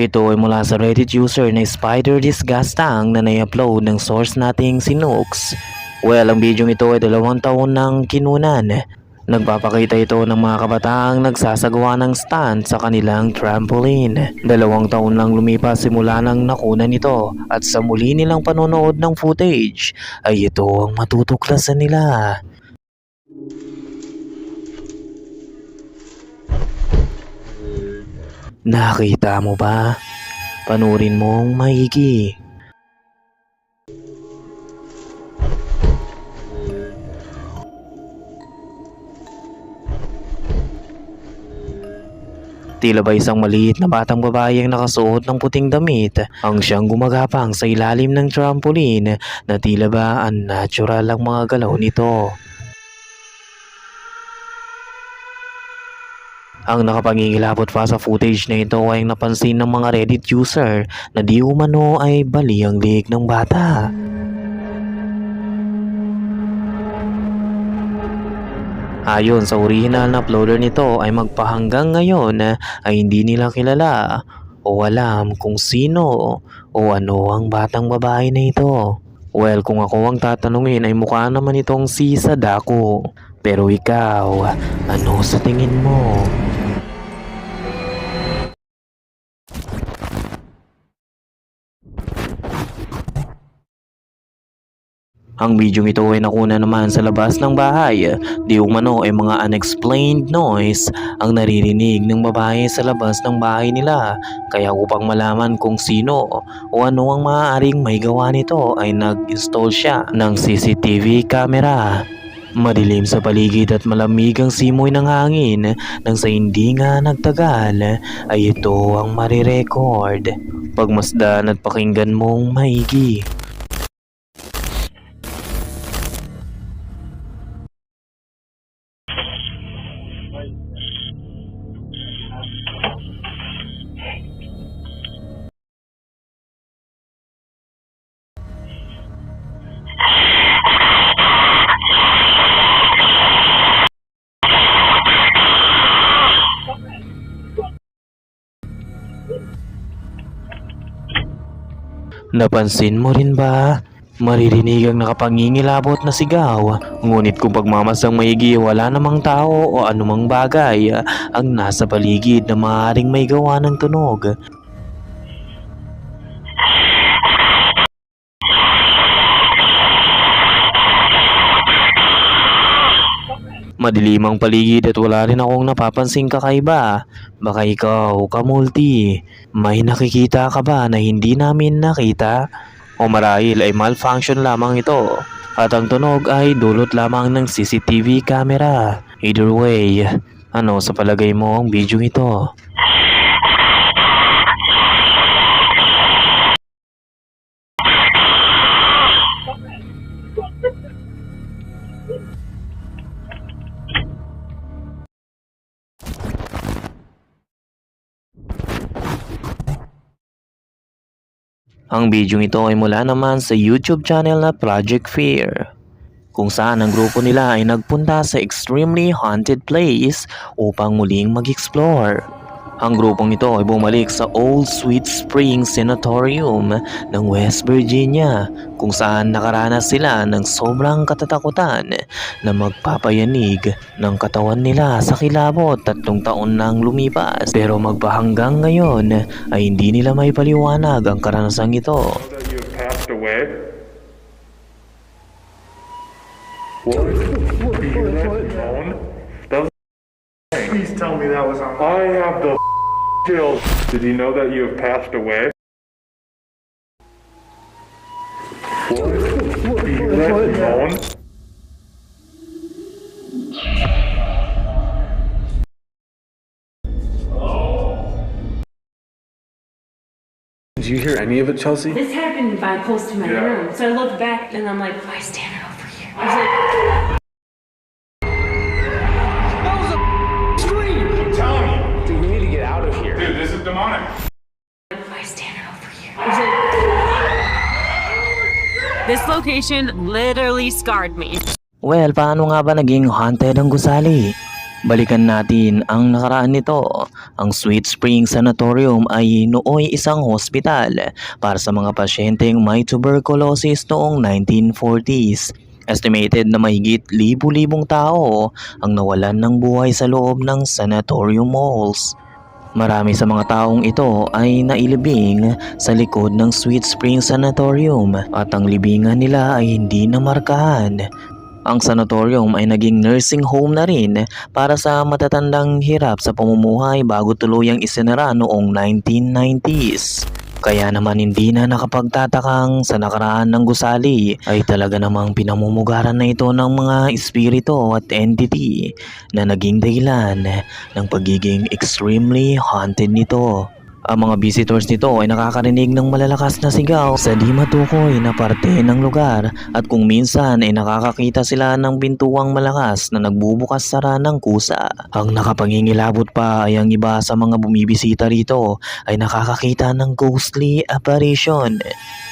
Ito ay mula sa Reddit user na Spider Disgustang na nai-upload ng source nating si Nooks. Well, ang video ito ay dalawang taon ng kinunan. Nagpapakita ito ng mga kabataang nagsasagawa ng stunt sa kanilang trampoline. Dalawang taon lang lumipas simula nang nakunan ito at sa muli nilang panonood ng footage ay ito ang matutuklasan nila. Nakita mo ba? Panurin mong maigi. Tila ba isang maliit na batang babae ang nakasuot ng puting damit ang siyang gumagapang sa ilalim ng trampoline na tila ba unnatural ang mga galaw nito. Ang nakapangingilabot pa sa footage na ito ay napansin ng mga Reddit user na di umano ay bali ang liig ng bata. Ayon sa original na uploader nito ay magpahanggang ngayon ay hindi nila kilala o alam kung sino o ano ang batang babae na ito. Well, kung ako ang tatanungin ay mukha naman itong si Sadako. Pero ikaw, ano sa tingin mo? Ang video ito ay nakuna naman sa labas ng bahay. Di umano ay mga unexplained noise ang naririnig ng babae sa labas ng bahay nila. Kaya upang malaman kung sino o ano ang maaaring may gawa nito ay nag-install siya ng CCTV camera. Madilim sa paligid at malamig ang simoy ng hangin nang sa hindi nga nagtagal ay ito ang marirecord. Pagmasdan at pakinggan mong maigi. Napansin mo rin ba? Maririnig ang nakapangingilabot na sigaw. Ngunit kung pagmamasang maigi wala namang tao o anumang bagay ang nasa paligid na maaaring may gawa ng tunog. Madilim ang paligid at wala rin akong napapansing kakaiba. Baka ikaw, kamulti, may nakikita ka ba na hindi namin nakita? O marahil ay malfunction lamang ito at ang tunog ay dulot lamang ng CCTV camera. Either way, ano sa palagay mo ang video ito? Ang video ito ay mula naman sa YouTube channel na Project Fear kung saan ang grupo nila ay nagpunta sa extremely haunted place upang muling mag-explore. Ang grupong ito ay bumalik sa Old Sweet Spring Sanatorium ng West Virginia kung saan nakaranas sila ng sobrang katatakutan na magpapayanig ng katawan nila sa kilabot tatlong taon nang lumipas. Pero magpahanggang ngayon ay hindi nila may paliwanag ang karanasang ito. Please tell me that was on. I have the chills. Did you know that you have passed away? What? Do you have known? Did you hear any of it, Chelsea? This happened by close to my Yeah. room. So I looked back and I'm like, why is Tanner over here? I was like, this location literally scarred me. Well, paano nga ba naging haunted ang gusali? Balikan natin ang nakaraan nito. Ang Sweet Spring Sanatorium ay nooy isang hospital para sa mga pasyenteng may tuberculosis noong 1940s. Estimated na mahigit libu-libong tao ang nawalan ng buhay sa loob ng sanatorium malls. Marami sa mga taong ito ay nailibing sa likod ng Sweet Spring Sanatorium at ang libingan nila ay hindi namarkahan. Ang sanatorium ay naging nursing home na rin para sa matatandang hirap sa pamumuhay bago tuluyang isinara noong 1990s. Kaya naman hindi na nakapagtatakang sa nakaraan ng gusali ay talaga namang pinamumugaran na ito ng mga espiritu at entity na naging dahilan ng pagiging extremely haunted nito. Ang mga visitors nito ay nakakarinig ng malalakas na sigaw sa di matukoy na parte ng lugar at kung minsan ay nakakakita sila ng bintuang malakas na nagbubukas sara ng kusa. Ang nakapangingilabot pa ay ang iba sa mga bumibisita rito ay nakakakita ng ghostly apparition.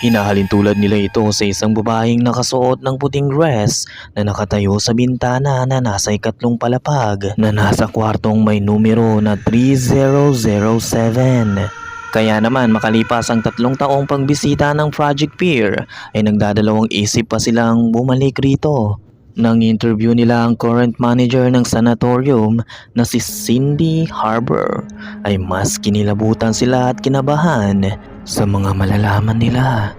Hinahalin tulad nila ito sa isang babaeng nakasuot ng puting dress na nakatayo sa bintana na nasa ikatlong palapag na nasa kwartong may numero na 3007. Kaya naman makalipas ang tatlong taong pagbisita ng Project Pier ay nagdadalawang isip pa silang bumalik rito. Nang interview nila ang current manager ng sanatorium na si Cindy Harbor ay mas kinilabutan sila at kinabahan sa mga malalaman nila.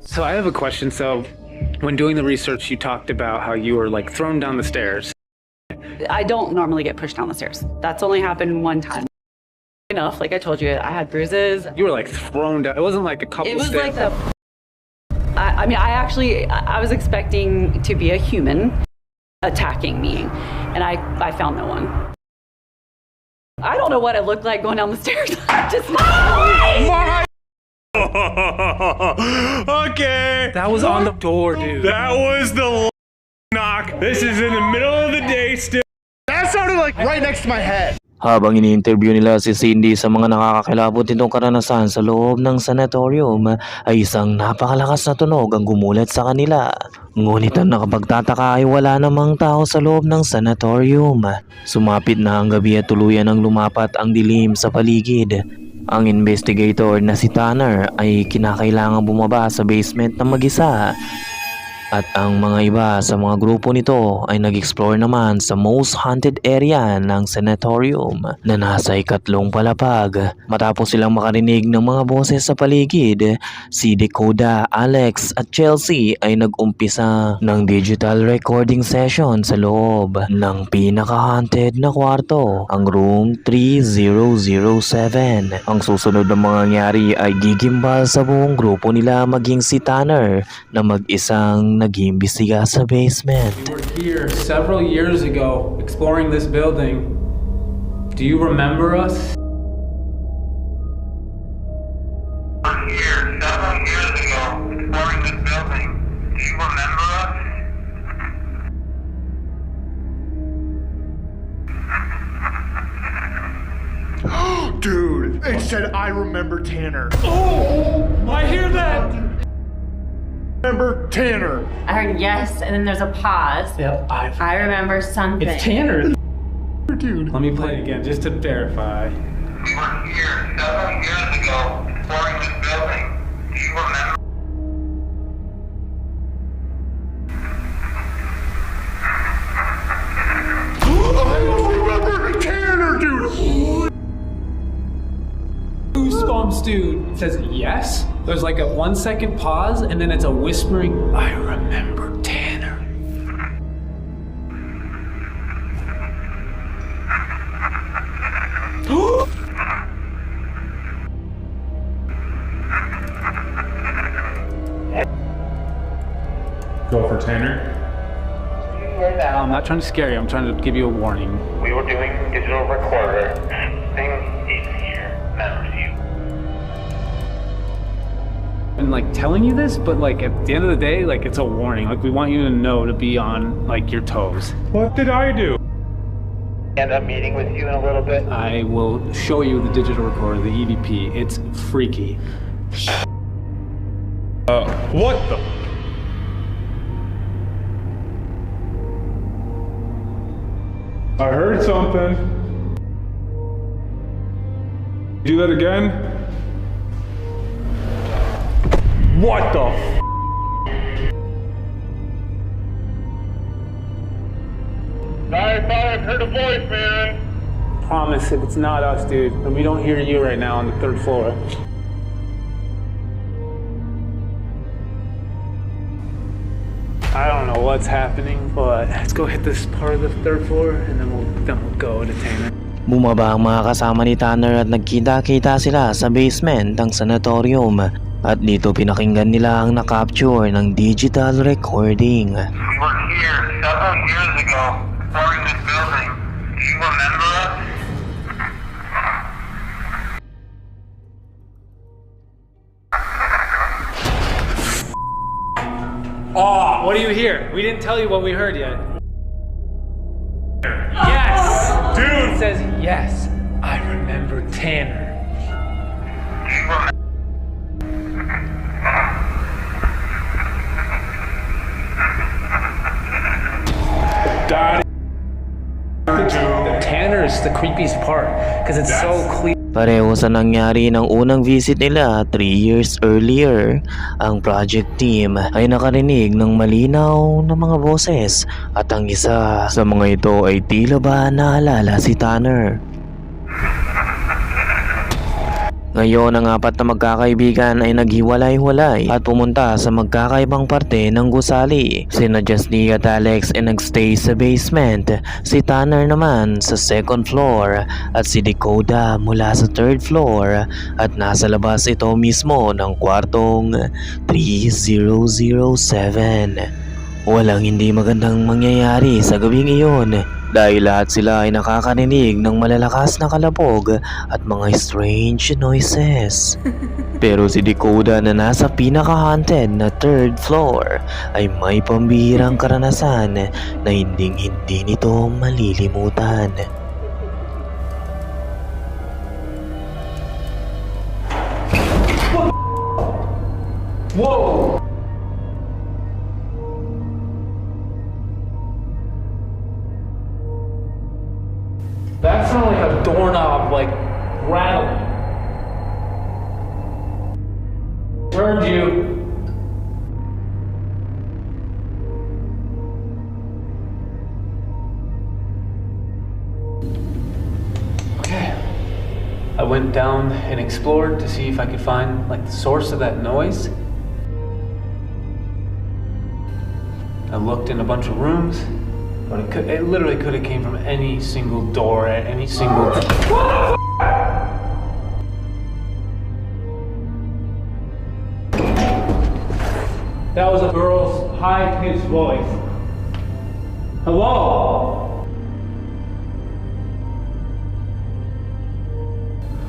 So I have a question. So when doing the research, you talked about how you were like thrown down the stairs. I don't normally get pushed down the stairs. That's only happened one time. Enough, like I told you, I had bruises. You were like thrown down. It wasn't like a couple It was stairs. like the. I, I mean, I actually, I I was expecting to be a human attacking me, and I, I found no one. I don't know what it looked like going down the stairs. Just okay. that was on the door, dude. That was the knock. This is in the middle of the day still. That sounded like right next to my head. Habang ini-interview nila si Cindy sa mga nakakakilabot nitong karanasan sa loob ng sanatorium ay isang napakalakas na tunog ang gumulat sa kanila. Ngunit ang nakapagtataka ay wala namang tao sa loob ng sanatorium. Sumapit na ang gabi at tuluyan ang lumapat ang dilim sa paligid. Ang investigator na si Tanner ay kinakailangang bumaba sa basement na mag-isa at ang mga iba sa mga grupo nito ay nag-explore naman sa most haunted area ng sanatorium na nasa ikatlong palapag. Matapos silang makarinig ng mga boses sa paligid, si Dakota, Alex at Chelsea ay nag-umpisa ng digital recording session sa loob ng pinaka-haunted na kwarto, ang room 3007. Ang susunod na mangyayari ay gigimbal sa buong grupo nila maging si Tanner na mag-isang nag-iimbestiga sa basement. We were here several years ago exploring this building. Do you remember us? here several years ago exploring this building. Do you remember us? Dude, it said I remember Tanner. Oh, I hear that. Remember Tanner. I heard yes, and then there's a pause. Yep. I. I remember something. It's Tanner. Dude. Let me play it again just to verify. We were here several years ago exploring this building. Do you remember? I remember Tanner, dude. Goosebumps, dude. It says yes. There's like a one second pause, and then it's a whispering. I remember Tanner. Go for Tanner. I'm not trying to scare you. I'm trying to give you a warning. We were doing digital recorder. Thing And like telling you this, but like at the end of the day, like it's a warning. Like we want you to know to be on like your toes. What did I do? End up meeting with you in a little bit. I will show you the digital recorder, the EVP. It's freaky. Uh, what the? I heard something. Do that again? What the f- I thought I heard a voice, man. Promise if it's not us, dude, and we don't hear you right now on the third floor. I don't know what's happening, but let's go hit this part of the third floor, and then we'll then we'll go to Tanner. Bumaba ang mga kasama ni Tanner at nagkita-kita sila sa basement ng sanatorium at dito pinakinggan nila ang na-capture ng digital recording. We were here several years ago, this building. Do you remember us? Oh, what do you hear? We didn't tell you what we heard yet. Yes, Dude! It says yes. I remember Tanner. Daddy. The Tanner is the creepiest part because it's so clear. Pareho sa nangyari ng unang visit nila 3 years earlier, ang project team ay nakarinig ng malinaw na mga boses at ang isa sa mga ito ay tila ba naalala si Tanner. Ngayon ang apat na magkakaibigan ay naghiwalay-walay at pumunta sa magkakaibang parte ng gusali. Sina Justy at Alex ay nagstay sa basement, si Tanner naman sa second floor at si Dakota mula sa third floor at nasa labas ito mismo ng kwartong 3007. Walang hindi magandang mangyayari sa gabing iyon dahil lahat sila ay nakakarinig ng malalakas na kalabog at mga strange noises. Pero si Dakota na nasa pinaka-haunted na third floor ay may pambihirang karanasan na hinding hindi nito malilimutan. Whoa! Doorknob, like rattling. Turned you. Okay. I went down and explored to see if I could find like the source of that noise. I looked in a bunch of rooms, but it, could, it literally could have came from any single door at any single. That was a girl's high-pitched voice. Hello.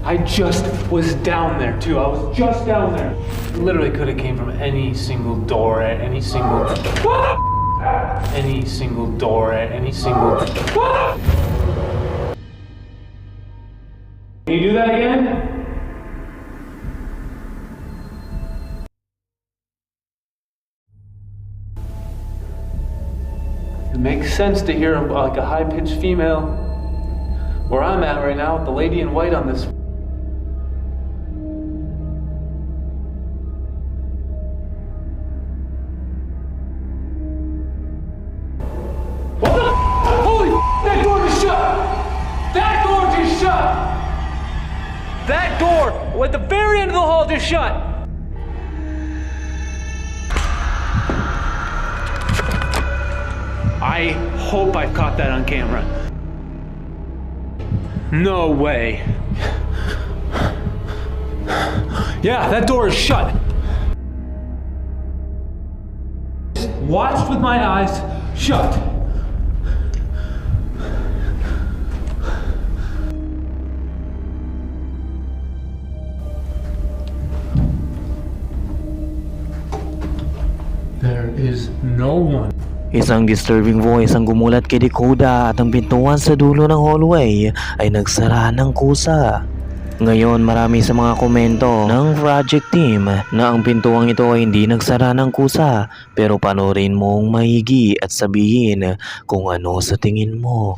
I just was down there too. I was just down there. It literally could have came from any single door at any single any single door at any single Can you do that again? It makes sense to hear uh, like a high-pitched female where I'm at right now with the lady in white on this That door at the very end of the hall just shut! I hope I've caught that on camera. No way. Yeah, that door is shut. Watched with my eyes shut. There is no one. Isang disturbing voice ang gumulat kay Dakota at ang pintuan sa dulo ng hallway ay nagsara ng kusa. Ngayon marami sa mga komento ng project team na ang pintuang ito ay hindi nagsara ng kusa pero panorin mong maigi at sabihin kung ano sa tingin mo.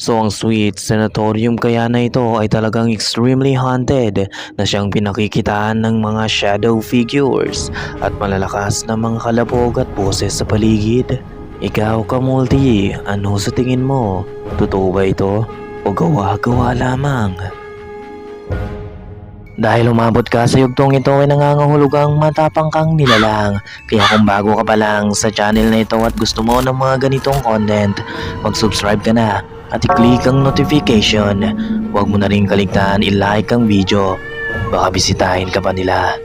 So ang sweet sanatorium kaya na ito ay talagang extremely haunted na siyang pinakikitaan ng mga shadow figures at malalakas na mga kalabog at boses sa paligid. Ikaw kamulti, ano sa tingin mo? Totoo ba ito? O gawa-gawa lamang? Dahil umabot ka sa yugtong ito ay nangangahulugang matapang kang nilalang. Kaya kung bago ka pa lang sa channel na ito at gusto mo ng mga ganitong content, mag-subscribe ka na at i-click ang notification. Huwag mo na rin kaligtaan i-like ang video. Baka bisitahin ka pa nila.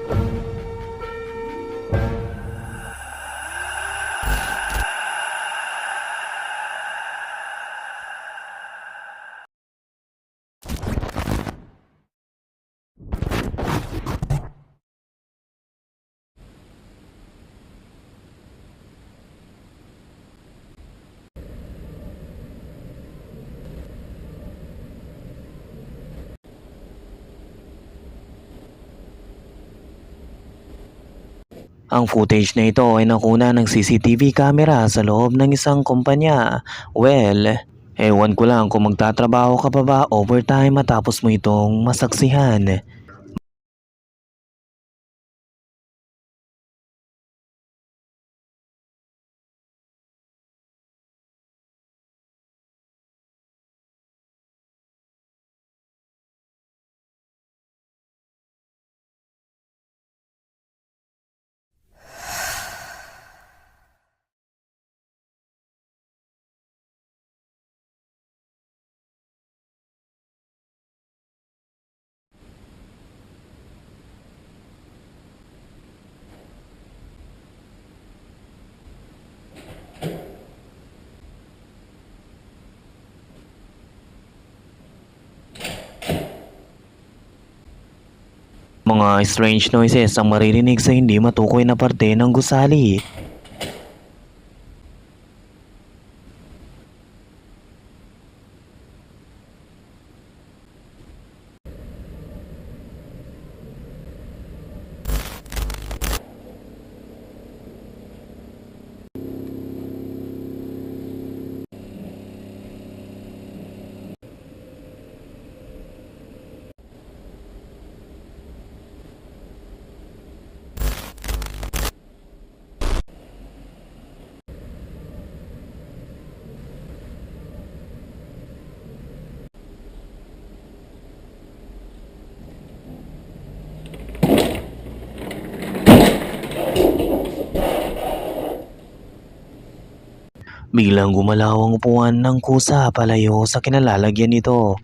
Ang footage na ito ay nakuna ng CCTV camera sa loob ng isang kumpanya. Well, ewan ko lang kung magtatrabaho ka pa ba overtime matapos mo itong masaksihan. Mga strange noises ang maririnig sa hindi matukoy na parte ng gusali. Biglang gumalaw ang upuan ng kusa palayo sa kinalalagyan nito.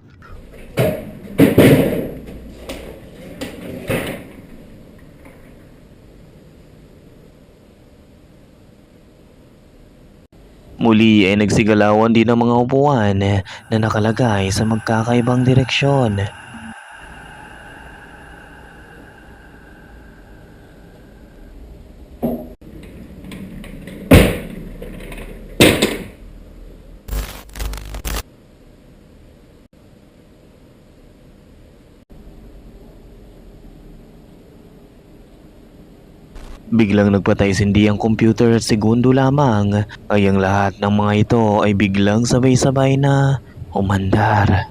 Muli ay nagsigalawan din ang mga upuan na nakalagay sa magkakaibang direksyon. Biglang nagpatay sindi ang computer at segundo lamang ay ang lahat ng mga ito ay biglang sabay-sabay na umandar.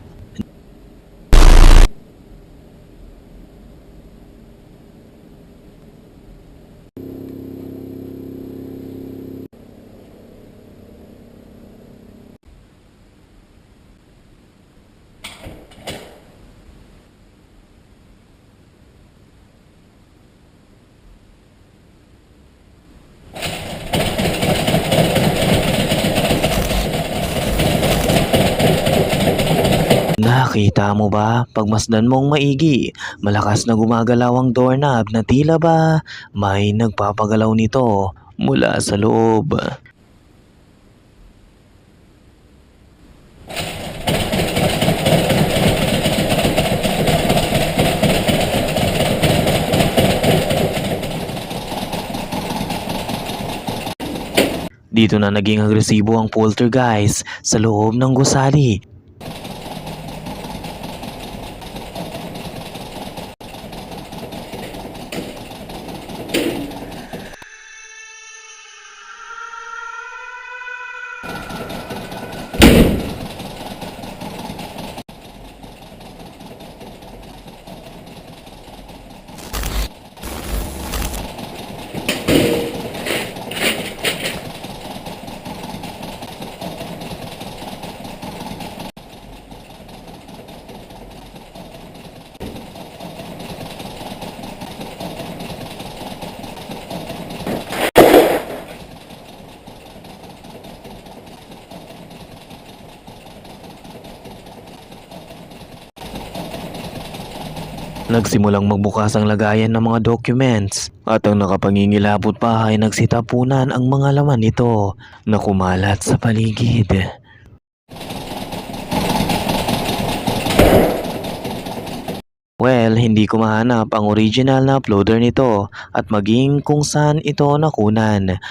Nakita mo ba? Pagmasdan mong maigi, malakas na gumagalaw ang doorknob na tila ba may nagpapagalaw nito mula sa loob. Dito na naging agresibo ang poltergeist sa loob ng gusali Nagsimulang magbukas ang lagayan ng mga documents at ang nakapangingilabot pa ay nagsitapunan ang mga laman nito na kumalat sa paligid. Well, hindi ko mahanap ang original na uploader nito at maging kung saan ito nakunan.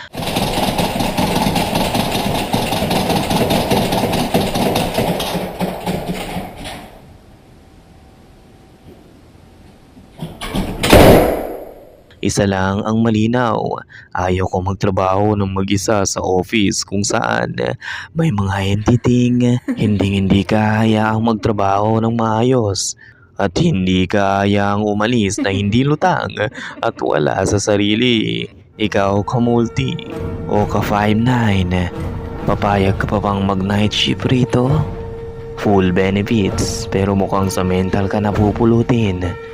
Isa lang ang malinaw, ayaw ko magtrabaho ng mag-isa sa office kung saan may mga entiting hindi-hindi ka hayaang magtrabaho ng maayos at hindi ka hayaang umalis na hindi lutang at wala sa sarili. Ikaw ka-multi o ka-5'9", papayag ka pa bang mag-night shift rito? Full benefits pero mukhang sa mental ka napupulutin.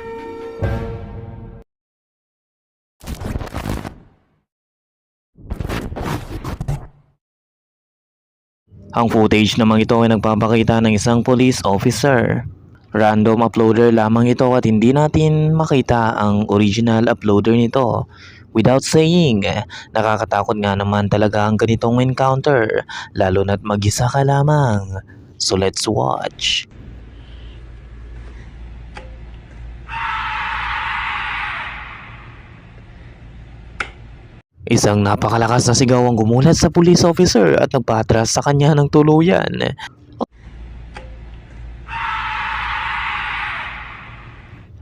Ang footage namang ito ay nagpapakita ng isang police officer. Random uploader lamang ito at hindi natin makita ang original uploader nito. Without saying, nakakatakot nga naman talaga ang ganitong encounter, lalo na't mag-isa ka lamang. So let's watch. Isang napakalakas na sigaw ang gumulat sa police officer at nagpatras sa kanya ng tuluyan.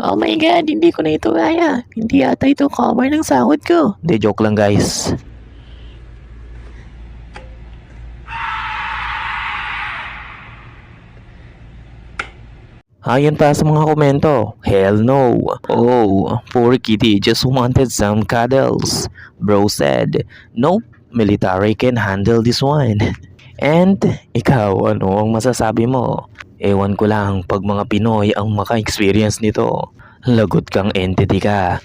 Oh my god, hindi ko na ito kaya. Hindi yata ito cover ng sahod ko. Hindi, joke lang guys. Ayon pa sa mga komento, hell no. Oh, poor kitty just wanted some cuddles. Bro said, nope, military can handle this one. And ikaw, ano ang masasabi mo? Ewan ko lang pag mga Pinoy ang maka-experience nito. Lagot kang entity ka.